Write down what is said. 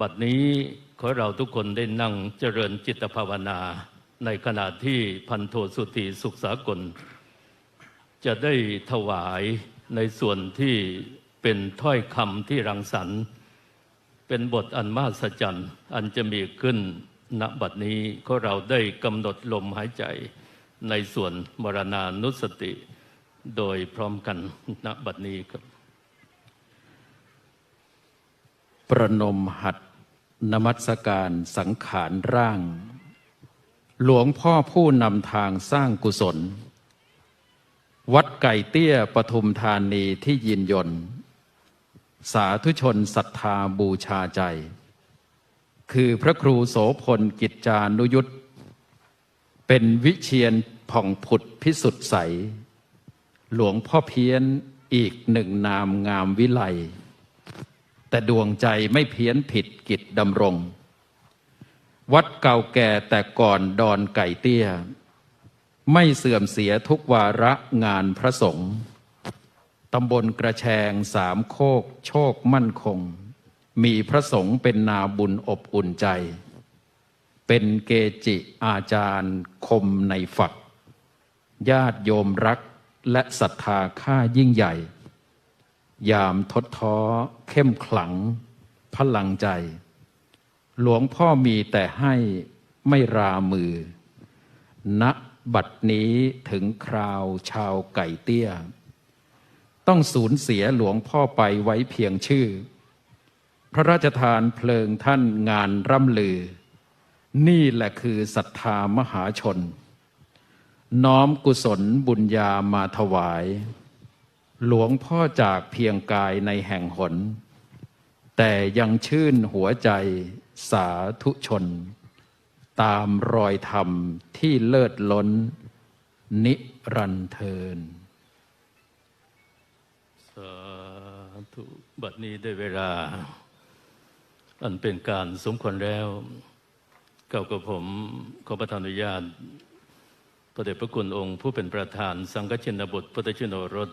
บัดนี้ขอเราทุกคนได้นั่งเจริญจิตภาวนา ในขณะที่พันโทสุติสุขสากล จะได้ถวายในส่วนที่เป็นถ้อยคำที่รังสรรค์ เป็นบทอันมหัศจรรย์อันจะมีขึ้นณบัดนี้ขอเราได้กำหนดลมหายใจในส่วนมรณานุสติ โดยพร้อมกันณบัดนี้ครับ ประนมหัดนมัสการสังขารร่าง หลวงพ่อผู้นำทางสร้างกุศล วัดไก่เตี้ยปทุมธานีที่ยินยนสาธุชนศรัทธาบูชาใจ คือพระครูโสพลกิจจานุยุตเป็นวิเชียนผ่องผุดพิสุทธิ์ใส หลวงพ่อเพี้ยนอีกหนึ่งนามงามวิไล แต่ดวงใจไม่เพี้ยนผิดกิจดำรง วัดเก่าแก่แต่ก่อนดอนไก่เตี้ย ไม่เสื่อมเสียทุกวาระงานพระสงฆ์ตำบลกระแชงสามโคก โชคมั่นคง มีพระสงฆ์เป็นนาบุญอบอุ่นใจ เป็นเกจิอาจารย์คมในฝัก ญาติโยมรักและศรัทธาค่ายิ่งใหญ่ ยามทดท้อ เข้มขลัง พลังใจ หลวงพ่อมีแต่ให้ไม่รามือณบัดนี้ถึงคราวชาวไก่เตี้ย ต้องสูญเสียหลวงพ่อไปไว้เพียงชื่อ พระราชทานเพลิงท่านงานร่ำลือ นี่แหละคือศรัทธามหาชน น้อมกุศลบุญญามาถวาย หลวงพ่อจากเพียงกายในแห่งหน แต่ยังชื่นหัวใจสาธุชน ตามรอยธรรมที่เลิศล้น นิรันเทิน สาธุบัดนี้ได้เวลา อันเป็นการสมควรแล้ว เก่ากับผมขอประทานอนุญาตพระเดชพระคุณองค์ผู้เป็นประธาน สังฆชินบุตรพุทธชินโนรส